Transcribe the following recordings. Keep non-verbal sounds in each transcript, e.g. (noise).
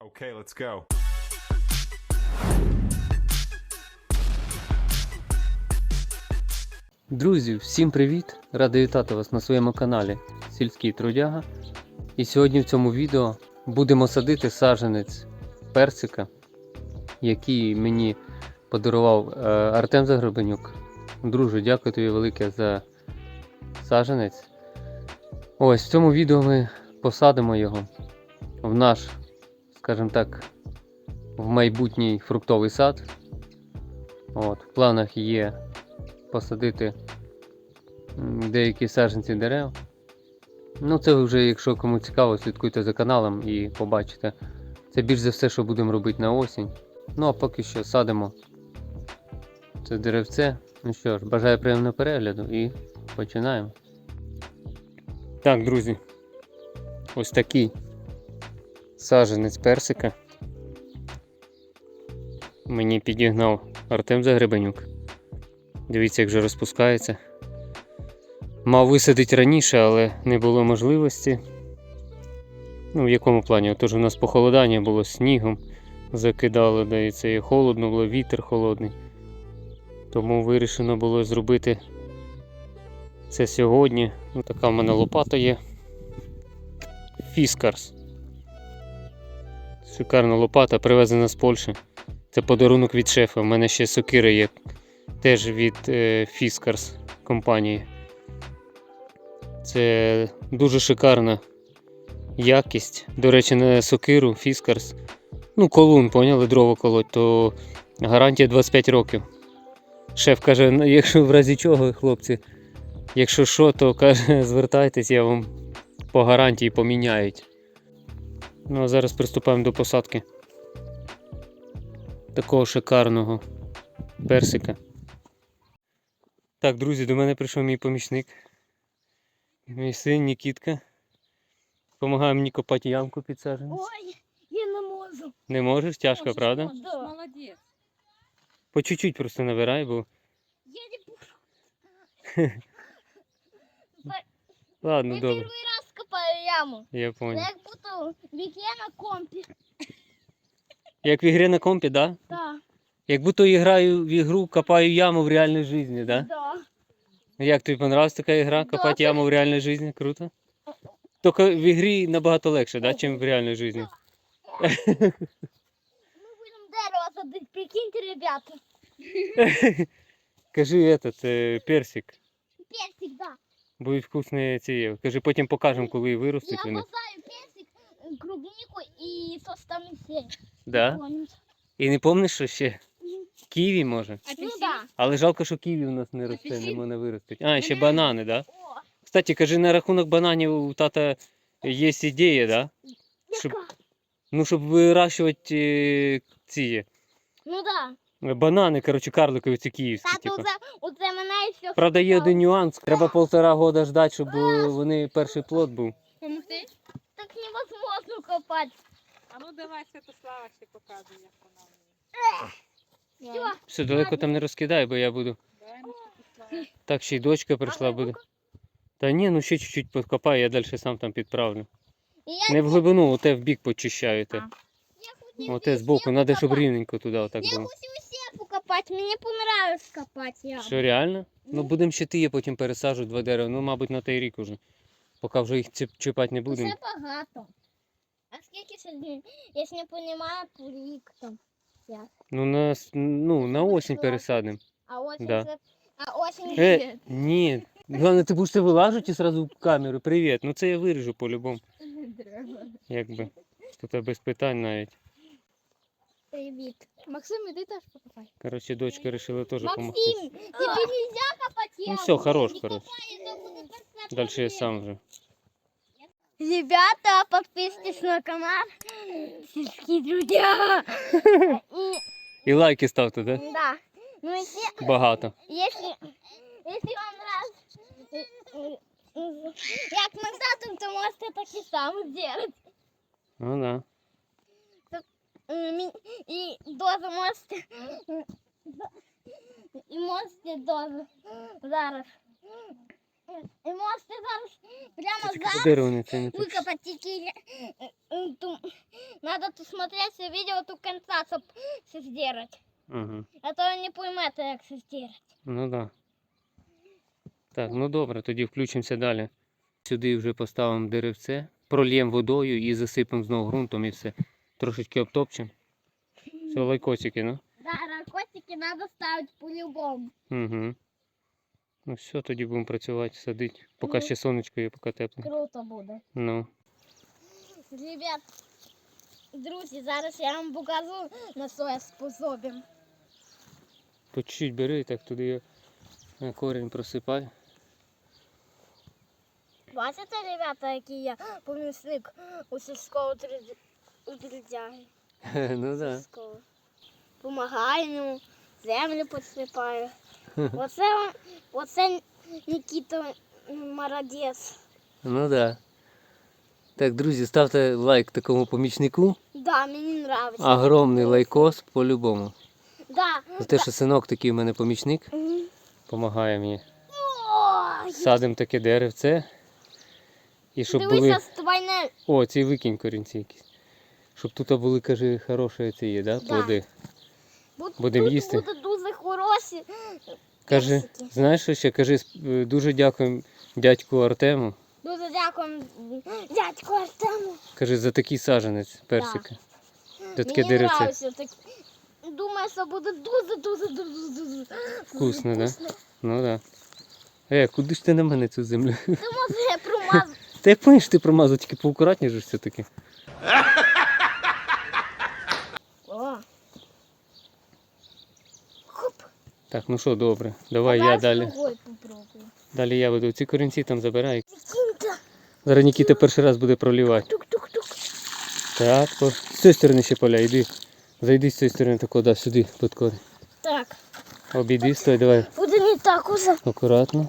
Okay, let's go. Друзі, всім привіт! Радий вітати вас на своєму каналі Сільський Трудяга. І сьогодні в цьому відео будемо садити саджанець персика, який мені подарував е, Артем Загребенюк. Друже, дякую тобі велике за саджанець. Ось в цьому відео ми посадимо його в наш, скажімо так, в майбутній фруктовий сад. От, в планах є посадити деякі саджанці дерев. Ну, це вже, якщо кому цікаво, слідкуйте за каналом і побачите. Це більш за все, що будемо робити на осінь. Ну а поки що садимо це деревце. Ну що ж, бажаю приємного перегляду і починаємо. Так, друзі. Ось такий саджанець персика. Мені підігнав Артем Загребенюк. Дивіться, як вже розпускається. Мав висадити раніше, але не було можливості. Ну, в якому плані? Отож у нас похолодання було снігом, закидало, да і це і холодно було, вітер холодний. Тому вирішено було зробити це сьогодні. Ну, така в мене лопата є. Фіскарс. Шикарна лопата, привезена з Польщі. Це подарунок від шефа. У мене ще сокири є теж від е, Fiskars компанії. Це дуже шикарна якість. До речі, на сокиру Fiskars. Ну, колун, поняли, дрова колоть, то гарантія 25 років. Шеф каже, «Ну, якщо в разі чого, хлопці, якщо що, то каже, (laughs) звертайтесь, я вам по гарантії поміняють. Ну а зараз приступаємо до посадки такого шикарного персика. Так, друзі, до мене прийшов мій помічник. Мій син Нікітка. Помагає мені копати ямку під саджанець. Ой, я не можу. Не можеш, тяжко, Можу, правда? можу. Да. Молодец. По чуть-чуть просто набирай, бо. Я не (laughs) буду. Ладно, я добре, яму. я понял. Як будто в ігре на компі. Як в ігрі на компі, да? Да, Як будто я граю в ігру, копаю яму в реальній житті, да? да. Як тобі понравилась така ігра? Да, Копати це- яму в реальній житті? Круто? Тільки в ігрі набагато легше, да, ніж в реальній житті. (laughs) Ми будемо дерево садити, прикиньте, ребята. Кажи этот, е, персик. Персик, да. Будуть вкусні ці. Кажи, потім покажемо, коли Я виростуть вони. обожаю персик, э, клубнику і составний сир. Да? І не пам'ятаєш, що ще? Ківі може. Ну да. Але жалко, що ківі у нас не росте, не Апельсин? можна. А, і ще банани, да? О, Кстати, кажи, на рахунок бананів у тата є ідея, да? Щоб, ну, щоб вирощувати е, ці Ну да. Банани, коротше, карликові ці київські. Тато, Типу. оце, оце мене все. Правда, є один нюанс. Треба полтора года ждати, щоб е, вони перший плод був. Помогти? Так невозможно копати. А ну давай Святослава ще показує, як вона вміє. Все. Все, далеко там не розкидай, бо я буду. Давай Святослава. Так, ще й дочка прийшла буде. Та ні, ну ще чуть-чуть подкопаю, я далі сам там підправлю. І я, Не в глибину, оте в бік почищаю. Те. я Оте збоку, треба, щоб рівненько туди отак Я було. хочу сепу копати, мені понравилось копати яму. Що реально? Ну будемо ще тіє потім пересаджувати два дерева. Ну, мабуть, на той рік уже. Поки вже їх чіп- чіпати не будемо. Це багато. А скільки сьогодні, я ж не розумію, по рік там. Як? Ну на, с- ну, на осінь пересадимо. А осінь Да. це... А осінь Е, ні. Головне, ти будеш це вилажити і одразу в камеру. Привіт. Ну це я виріжу по-любому. (laughs) Якби. Тут без питань навіть. Привіт. Максим, іди теж покопай. Коротше, дочка вирішила теж допомогти. Максим, тобі нельзя копати Ну яму. все, хорош, Не коротше. копай, це буде перша Далі я проблема. сам вже. Ребята, подписывайтесь на канал Сельские друзья. И, І лайки ставте, да? да. Ну, если, Багато. если, если вам нравится, як ми татом, то можете так і саме зробити. Ну да. І дозу можете, і можете дозу зараз І можете зараз прямо зараз выкопать тільки надо тут смотреть все видео до конца, щоб все сделать. Угу. А то ви не поймете, як це сделать. Ну так. Да. Так, ну добре, тоді включимося далі. Сюди вже поставимо деревце, прольємо водою і засипемо знову ґрунтом і все. Трошечки обтопчемо. Все, лайкосики, ну. Да, ракотики надо ставить по-любому. Угу. Ну все, тоді будемо працювати, садити. Поки Ну. ще сонечко є, поки тепло. Круто буде. Ну. Ребят, друзі, зараз я вам покажу на що я способен. По чуть-чуть бери, так туди на корінь просипай. Бачите, ребята, який я помічник у сільського у трудяги. (laughs) ну да. Помагаю йому, землю підсипаю. (laughs) Оце, он- оце Нікіта молодець. Ну да. Так, друзі, ставте лайк такому помічнику. Да, мені нравиться. Огромний лайкос по-любому. Да. За те, що синок такий у мене помічник, Мгм. допомагає мені. Садимо таке деревце. І щоб були. Дивися, ствольне. О, ці викинь корінці якісь. Щоб тут були, каже, хороші ці є, да? Да. плоди. Бу- Будем тут їсти? Буде дуже хороші. Каже, Персики. знаєш що ще? Кажи, сп- е, дуже дякуємо дядьку Артему. Дуже дякую дядьку Артему. Каже, за такий саджанець персика. Це таке Мені деревце. нравиться. Так... Думаю, що буде дуже, дуже, дуже, дуже Вкусно, да? вкусно. Ну так. Да. Е, куди ж ти на мене цю землю? Ти може я промазу. (laughs) Та як помніш, ти промазав, тільки поакуратніше ж все-таки. (laughs) О. Хоп. Так, ну що, добре. Давай я далі. Далі я веду. Ці корінці там забирай. Зараз Нікіта перший раз буде проливати. Так, по... з цієї сторони ще поля, йди. Зайди з цієї сторони тако, да, сюди, під корінь. Так. Обійди, стой, давай. Буде не так уже. Акуратно.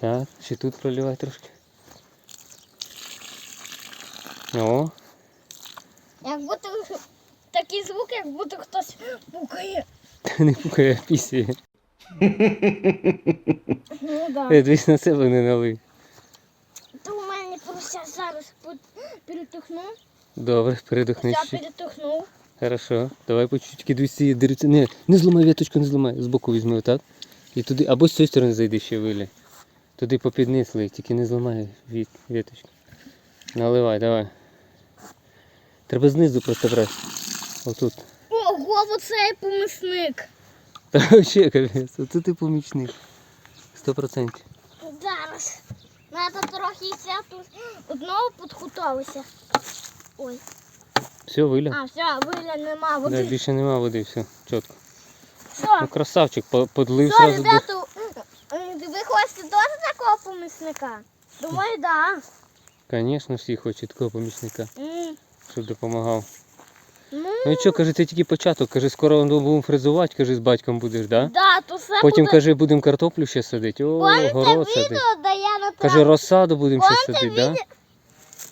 Так, ще тут проливай трошки. О, Як будто такий звук, як будто хтось пукає. Не пукає пісі. Ну да. Е, дивись на себе не налий. То у мене просто зараз перетухну. Добре, передохни Я ще. перетухнув. Хорошо. Давай по чуть-чуть дивись деревця. Не, не зламай віточку, не зламай. Збоку візьми отак. І туди, або з цієї сторони зайди ще вилі. Туди попід низ лий, тільки не зламай віт, віточку. Наливай, давай. Треба знизу просто брати. Отут. Ого, оцей помісник. Та вообще капець, оце ти помічник. Сто процентів. Зараз. Надо трохи ся тут одного підготувалися. Ой. Все, виля. А, все, виля нема Да, води. більше нема води, все, чітко. Ну красавчик, по- подлив все, сразу. до- ребята, м, ви хочете теж такого помісника? Думаю, да. Звісно, всі хочуть такого помічника, М, щоб допомагав. Ну, Ну і що, каже, це тільки початок. Каже, скоро будемо фрезувати, каже, з батьком будеш, да? да, то все Потім буде. каже, будемо картоплю ще садити. О, Помните город садити. відео, де я на Каже, розсаду будемо ще Помните садити, да? відео?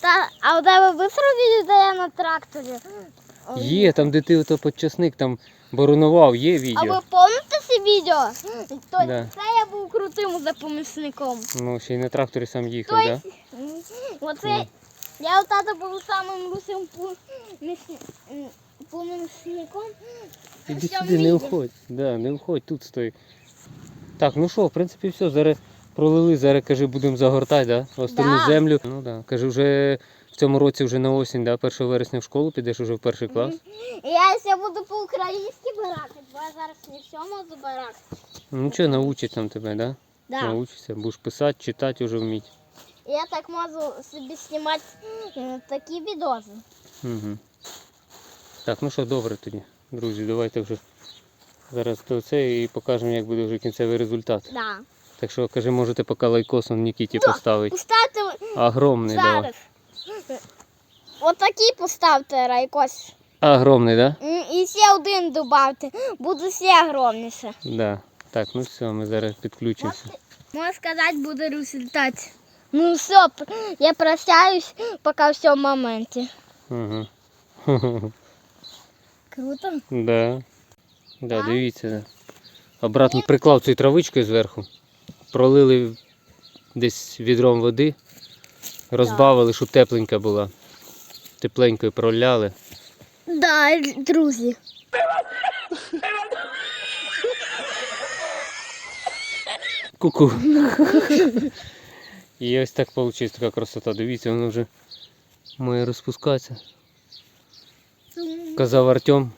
Та, а у тебе быстро відео, де я на тракторі? Є, там де ти ото подчасник там боронував, є А ви відео. пам'ятаєте це відео? То Да. це я був крутим за помічником. Ну, ще й на тракторі сам їхав? Да? Тобто, (laughs) оце Ну. Я у тата був самим лучшим помічни- м, помічником. Іди сюди, не входь. Да, не входь, тут стой. Так, ну що, в принципі, все, зараз пролили, зараз каже, будемо загортати, да? Остальну Да. землю. Ну да. Каже, вже в цьому році вже на осінь, да, 1 вересня в школу підеш уже в перший клас. Я ще буду по-українськи баракати, бо я зараз не все можу баракати. Ну нічого, научить там тебе, да? Да. Научишся, будеш писати, читати вже вміти. Я так можу собі знімати е, такі відоси. Угу. Так, ну що, добре тоді, друзі, давайте вже зараз до це і покажемо, як буде вже кінцевий результат. Да. Так що, каже, можете поки лайкосом Нікіті Да. поставити. Поставте Огромний, давай. зараз. Отакі поставте райкос. Огромний, да? І ще один додавте. Буде ще огромніше. Да. Так, ну все, ми зараз підключимося. Можна сказати, буде результат. Ну все, я прощаюсь, поки все в моменті. Угу. Круто. Да. Да, Так? дивіться, да. Обратно приклав цією травичкою зверху. Пролили десь відром води, розбавили, щоб тепленька була. Тепленькою проляли. Да, друзі. Ку-ку. (laughs) І ось так вийшла така красота. Дивіться, воно вже має розпускатися. Казав Артем,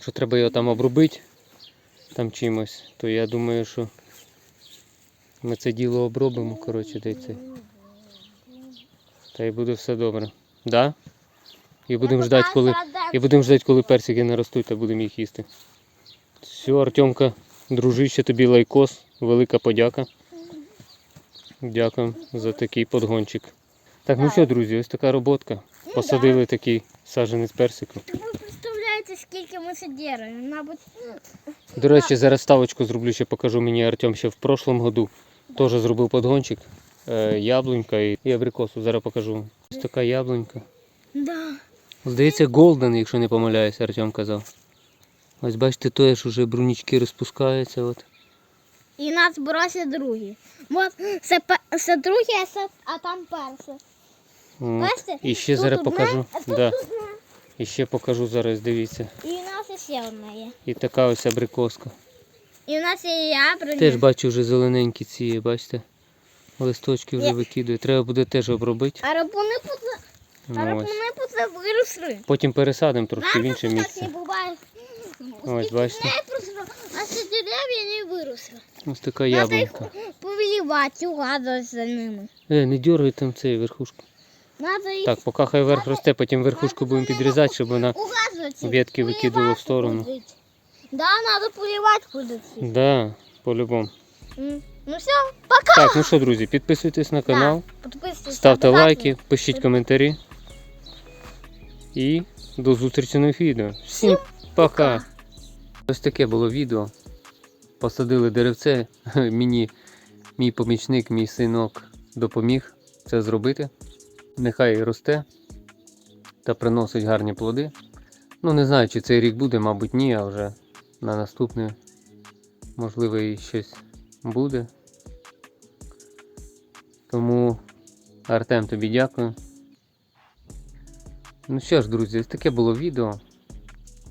що треба його там обробити там чимось. То я думаю, що ми це діло обробимо, коротше, це. Та й буде все добре. Да? І будемо ждати, коли. І будемо ждати, коли персики наростуть, та будемо їх їсти. Все, Артемка, дружище, тобі лайкос, велика подяка. Дякую за такий подгончик. Так, ну що, друзі, ось така роботка. Посадили такий саджанець персику. Ви представляєте, скільки ми робимо? Мабуть, До речі, зараз ставочку зроблю, ще покажу мені Артем ще в прошлому году. Теж зробив подгончик. Е, яблунька і, абрикосу. Зараз покажу. Ось така яблунька. да. Здається, Голден, якщо не помиляюся, Артем казав. Ось бачите, то ж уже брунічки розпускаються. От. І нас бросять другі. От це, це другі, а, там перше. Бачите? І ще зараз одне, покажу. а тут Да. І ще покажу зараз, дивіться. І у нас ще одна є. І така ось абрикоска. І у нас є яблуня. Теж бачу вже зелененькі ці, бачите. Листочки вже викидує. Треба буде теж обробити. А рапуни пуце, а Ну, ось. рапуни пуце виросли. Потім пересадимо трошки в інше так місце. не буває. Ось, бачите? а дерев'я не виросли. Ось така яблунька. повілівати, угадувати за ними. Е, не дергай там цей верхушку. Надо їх Так, поки хай верх росте, потім верхушку будемо підрізати, щоб вона. ветки викидували в сторону. Ходить. Да, надо поливати ходити. Да, по-любому. Ну все, пока. Так, ну що, друзі, підписуйтесь на канал, Підписуйтесь. ставте лайки, пишіть коментарі. І до зустрічі на відео. Всім пока! Ось таке було відео. Посадили деревце. (laughs) Мені мій помічник, мій синок допоміг це зробити. Нехай росте та приносить гарні плоди. Ну, не знаю, чи цей рік буде, мабуть, ні, а вже на наступний, можливо, і щось буде. Тому, Артем, тобі дякую. Ну що ж, друзі, ось таке було відео.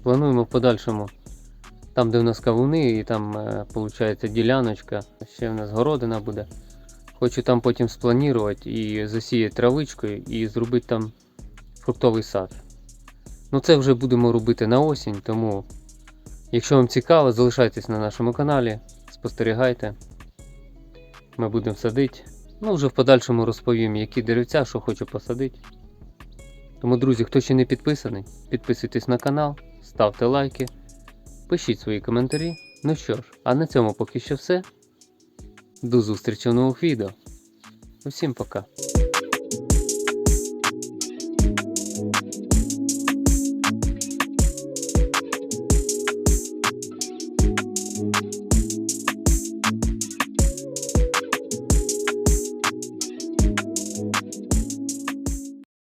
Плануємо в подальшому. Там, де в нас кавуни, і там, виходить, діляночка, ще в нас городина буде. Хочу там потім спланувати і засіяти травичкою і зробити там фруктовий сад. Ну це вже будемо робити на осінь, тому якщо вам цікаво, залишайтесь на нашому каналі, спостерігайте. Ми будемо садити. Ну, вже в подальшому розповім, які деревця, що хочу посадити. Тому, друзі, хто ще не підписаний, підписуйтесь на канал, ставте лайки, пишіть свої коментарі. Ну що ж, а на цьому поки що все. До зустрічі в нових відео. Усім пока.